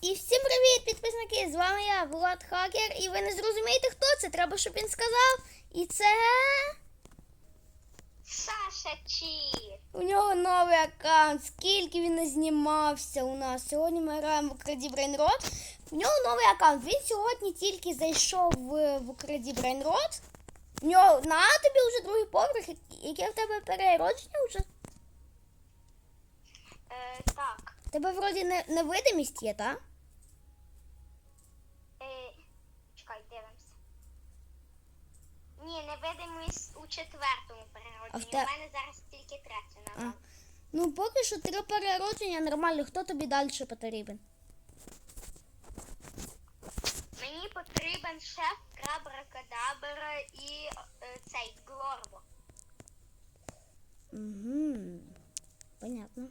І всім привіт, підписники! З вами я, Влад Хакер, і ви не зрозумієте, хто це. Треба, щоб він сказав. І це Саша Чі. у нього новий аккаунт. Скільки він не знімався у нас. Сьогодні ми граємо в Украді Брейнрод. У нього новий аккаунт. Він сьогодні тільки зайшов в, в Украді Брейнрод. У нього на тобі вже другий поверх. Яке в тебе переродження вже? Е, так. Тебе вроді не, невидимість є, так? Е, чекай, дивимося. Ні, невидимість у четвертому А в переродженні. те- У мене зараз тільки третє А. на Ну, поки що три переродження нормально. Хто тобі далі потрібен? Мені потрібен шеф Крабракадабра і е, цей Глорбо. Угу. Понятно.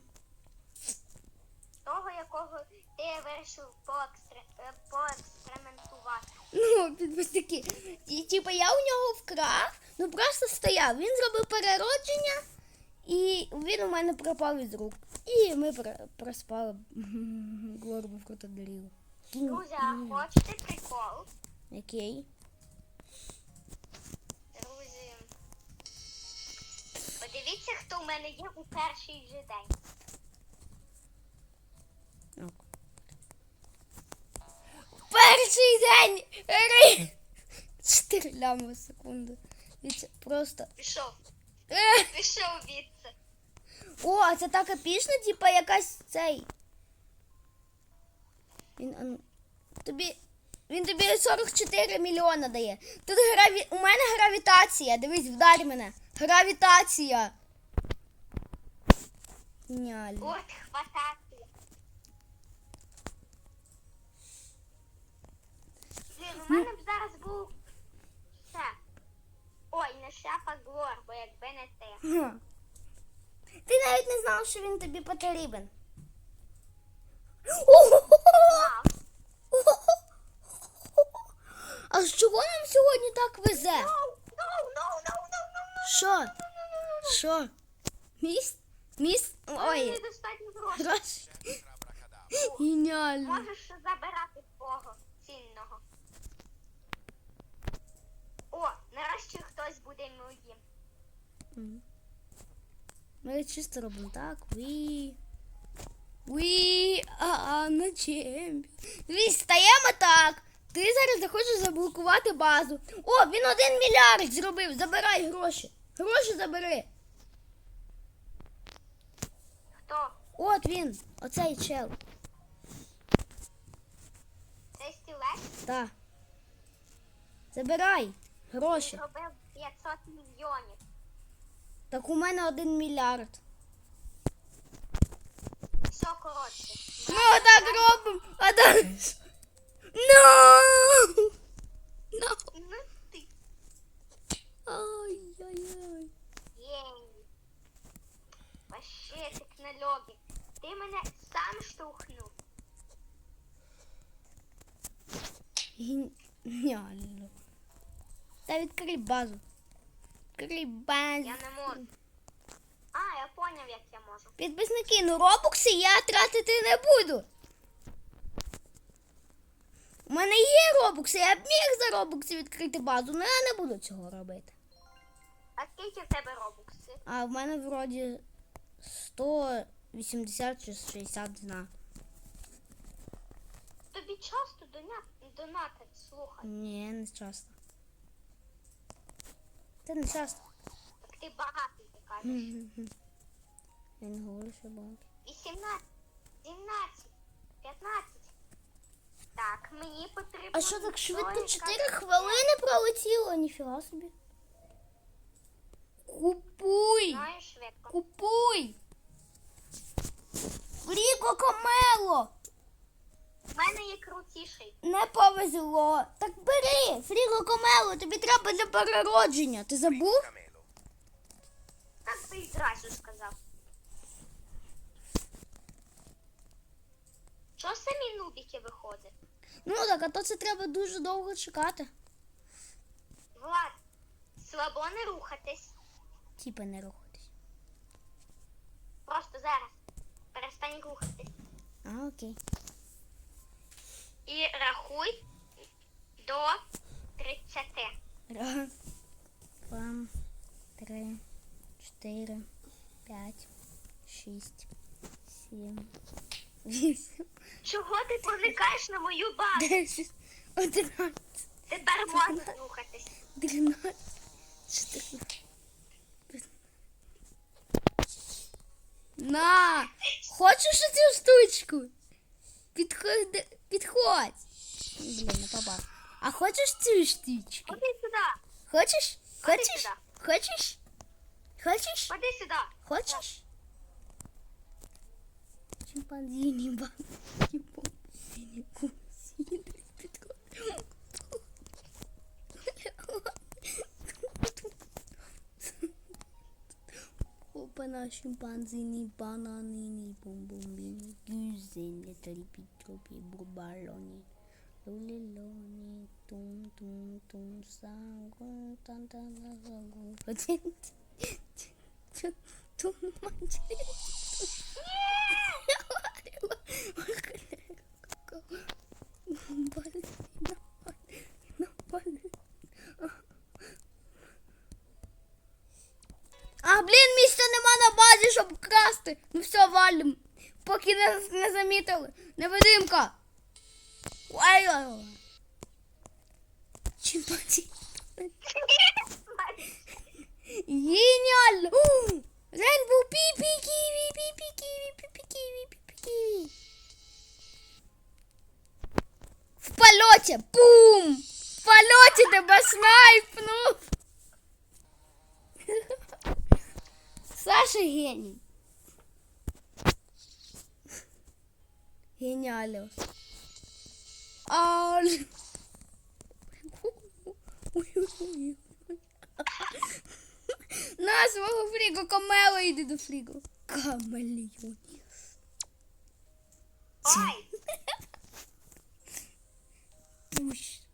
Ти вирішив поекстре, е, поекспериментувати. Ну, підписники. І, типу, я у нього вкрав, ну просто стояв. Він зробив переродження, і він у мене пропав із рук. І ми про- проспали глорбу в крокодилів. Друзі, а хочете прикол? Окей. Друзі. Подивіться, хто в мене є у перший же день. Перший день! Ри! Чотири лями секунду. Дивіться, просто. Пішов. Пішов звідси. О, це так епічно, типа якась цей. Він, а ну, тобі. Він тобі 44 мільйона дає. Тут граві... у мене гравітація. Дивись, вдарь мене. Гравітація. Геніально. От хватати. Блін, у мене б зараз був шеф. Ой, не шеф, а глор, бо якби не ти. Га. Ти навіть не знав, що він тобі потрібен. Знав. А з чого нам сьогодні так везе? No, no, no, no, no, no, Що? Що? Міст? Міст? no. Ой, Недостатньо грошей. гроші. Геніально. Можеш забирати твого цінного. Нарешті хтось буде моїм. Мгм. Ми чисто робимо так. We... We are the champion. Дивись, стаємо так. Ти зараз захочеш заблокувати базу. О, він один мільярд зробив. Забирай гроші. Гроші забери. Хто? От він, оцей чел. Цей стілець Так. Забирай гроші. зробив 500 мільйонів. Так у мене один мільярд. Все коротше. Ну, так робимо. А далі. No! No! Ну ти. Ай-яй-яй. Єй. Вообще технології. Ти мене сам штовхнув. Геніально. Та відкрий базу. Базу. Я не можу. А, я поняв, як я можу. Підписники, ну робокси я тратити не буду. У мене є робокси, я б міг за робокси відкрити базу, але я не буду цього робити. А скільки в тебе робокси? А в мене вроді 180 чи 60 не. Тобі часто донатить, слухай. Ні, не часто. Це не часто. Так ти багатий, ти кажеш. Я не говорю, що багато. 18, 17, 15. Так, мені потрібно. А що так швидко той, 4 яка- хвилини пролетіло? Ніфіга собі. Купуй! Знаю швидко. Купуй! Фріко Камело! У мене є крутіший. Не повезло. Так бери! Фріко Камело, тобі треба для переродження. Ти забув? Так би й сказав. Що самі нубіки виходять? Ну так, а то це треба дуже довго чекати. Влад, слабо не рухатись. Типа не рухатись. Просто зараз. Перестань рухатись. А, окей. І рахуй до 30. Раз, два, три, чотири, п'ять, шість, сім, вісім, Чого ти проникаєш на мою базу? десять, одинадцять, Тепер можна рухатись. тринадцять, чотирнадцять. На! Хочеш цю штучку? Підходь, підходь. Блін, не попав. А хочеш цю штучку? Ходи сюди. Хочеш? Ходи Хочеш? сюди. Хочеш? Хочеш? Ходи сюди. Хочеш? Чимпанзіні бан. Чимпанзіні кусі. Papana, scimpanzini, bananini, bombombini, guseni, little pitopi, bobaloni, loleloni, tum tum tum, sangun, tan tan tan sangun, tum manchini. А, блін, місця нема на базі, щоб красти. Ну все, валим. Поки не, не замітили. Невидимка. Ой, ой, ой. Чимпанзі. Геніально! Рейнбоу пі-пі ківі, пі-пі ківі, пі-пі ківі, пі-пі ківі. В польоті! Бум! В польоті тебе снайпнув! Саша геній. Геніально. А... На свого фрігу, камело, йди до фрігу. Камеліон. Ой, Пусть.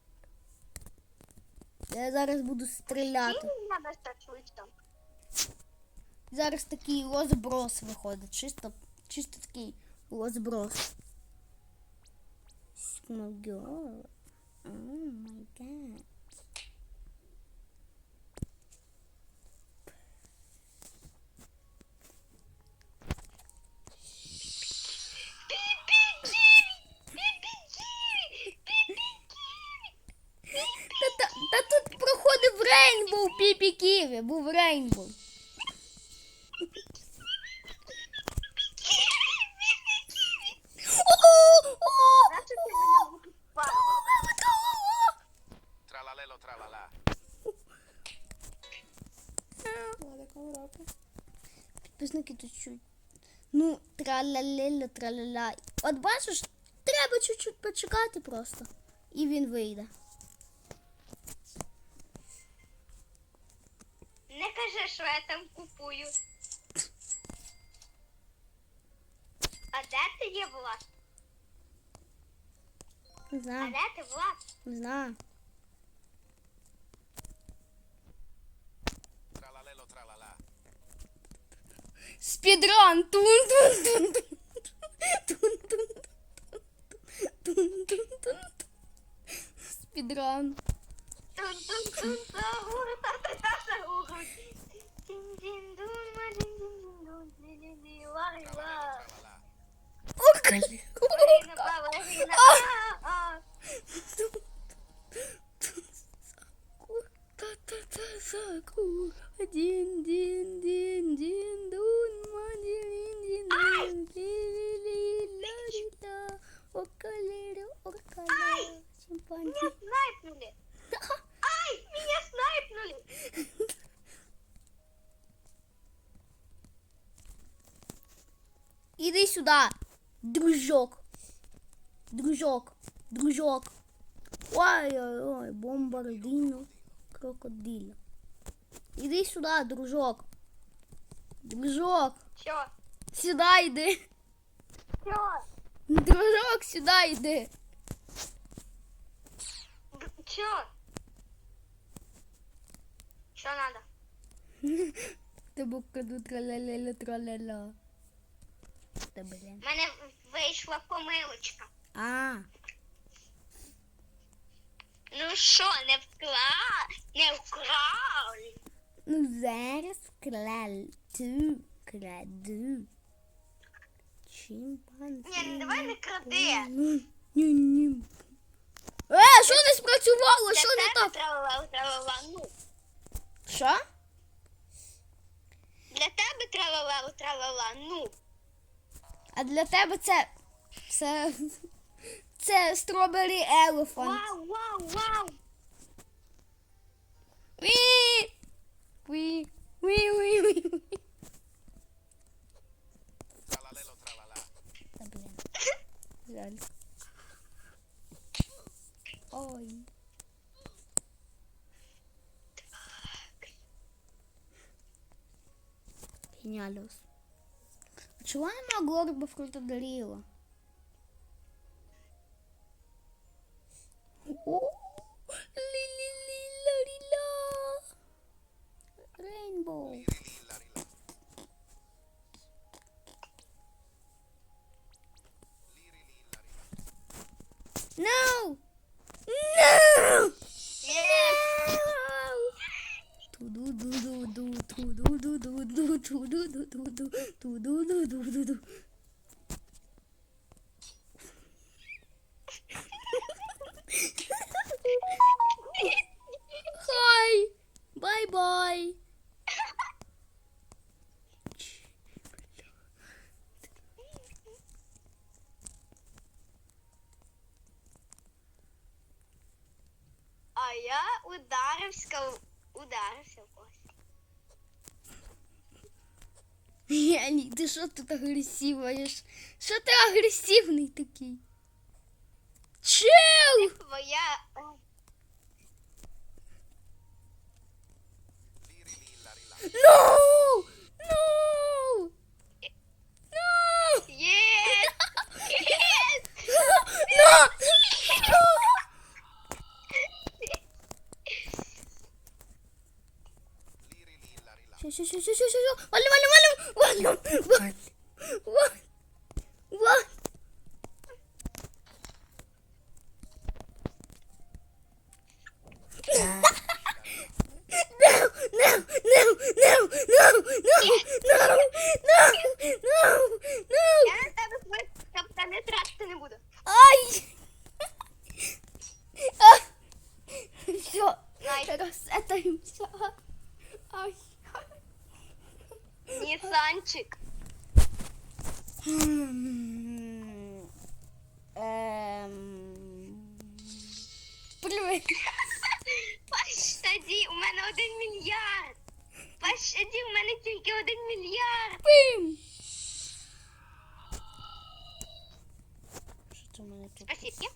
Я зараз буду стріляти. шашличком? Зараз такий розброс виходить. Чисто, чисто такий розброс. Смогу. О май гад. Та, та, та тут проходив Рейнбоу Піпі Ківі, був Рейнбоу. Підписники тут чуть. Ну, тралалело, тралала. От бачиш, треба чуть-чуть почекати просто. І він вийде. Не кажи, що я там купую. А де ти є Влад? Не А де ти Влад? не знаю. Спидран. Спидран. Укали. Сакура, один, дин, дин, дин, дин. Ла, окалеро, окала, чимпанзи. Меня снайпнули. Ай, меня снайпнули. Иди сюда, дружок. Дружок, дружок. Ой-ой-ой, бомбардино, крокодило. Иди сюда, дружок. Дружок, Чё? сюда йди. Чё? Дружок, сюда йди. Чё? Что надо? Тебе каду траля траля Та блін. У мене вийшла помилочка. А, Ну що, не вкрав? Не вкрав? Ну зараз краду, краду. Чимпанзі. Ні, ну давай не кради. Ні-ні. Е, що не спрацювало? Що не так? Ну. Що? Для тебе тралала, тралала, ну. А для тебе це. Це. Це Strawberry Elephant. Вау, вау, вау. Ві! Ві! Ві, ві, ві. Tralalelo реально. Ой. Гениалиус. Почему я могу бы круто дарила? No! No! No! ударився, ударився в когось. Яні, ти що тут агресивуєш? Що ти агресивний такий? Чел! No! No! No, no. Я на тебе свої каптани тратити не буду. Ай! Все, розсетаємося. Ай. Нісанчик. Привет. Пощаді, у мене один мільярд. Пощаді, у мене тільки один мільярд. Пим. Що Спасибо.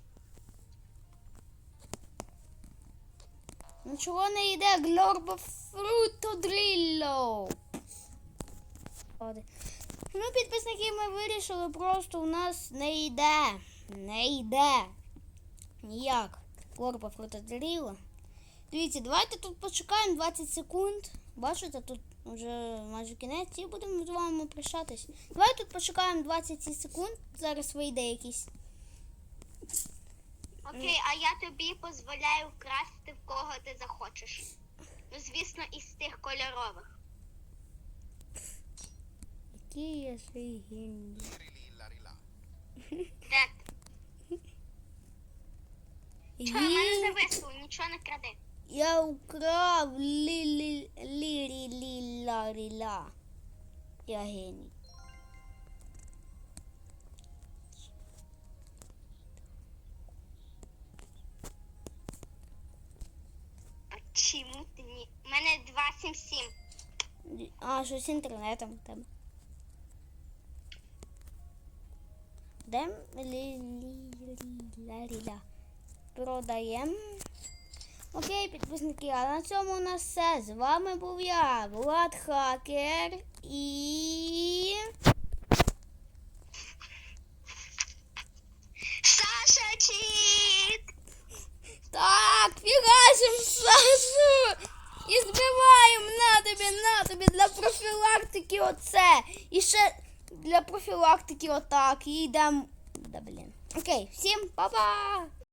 Нічого не йде, глорба фрутодрілло. Оде. Ну, підписники, ми вирішили, просто у нас не йде. Не йде. Ніяк. Глорба фрутодріло. Дивіться, давайте тут почекаємо 20 секунд. Бачите, тут вже майже кінець і будемо з вами прощатись. Давайте тут почекаємо 20 секунд. Зараз вийде якийсь. Окей, а я тобі дозволяю вкрасти в кого ти захочеш. Ну, звісно, із тих кольорових. Який я свій. Liri. Де? Чого в мене Гі- зависло, нічого не кради. Я украв лілі лірі ліла ріла. Я геній. Мене 277. А, щось з інтернетом там. тебе. Де лі-лі-ла ріла. Продаємо. Окей, підписники, а на цьому у нас все. З вами був я, Влад Хакер і. Саша Чіт! Так, фігачим Сашу! І збиваємо на тобі, на тобі для профілактики оце. І ще для профілактики отак. І йдемо. Да блін. Окей, всім па-па!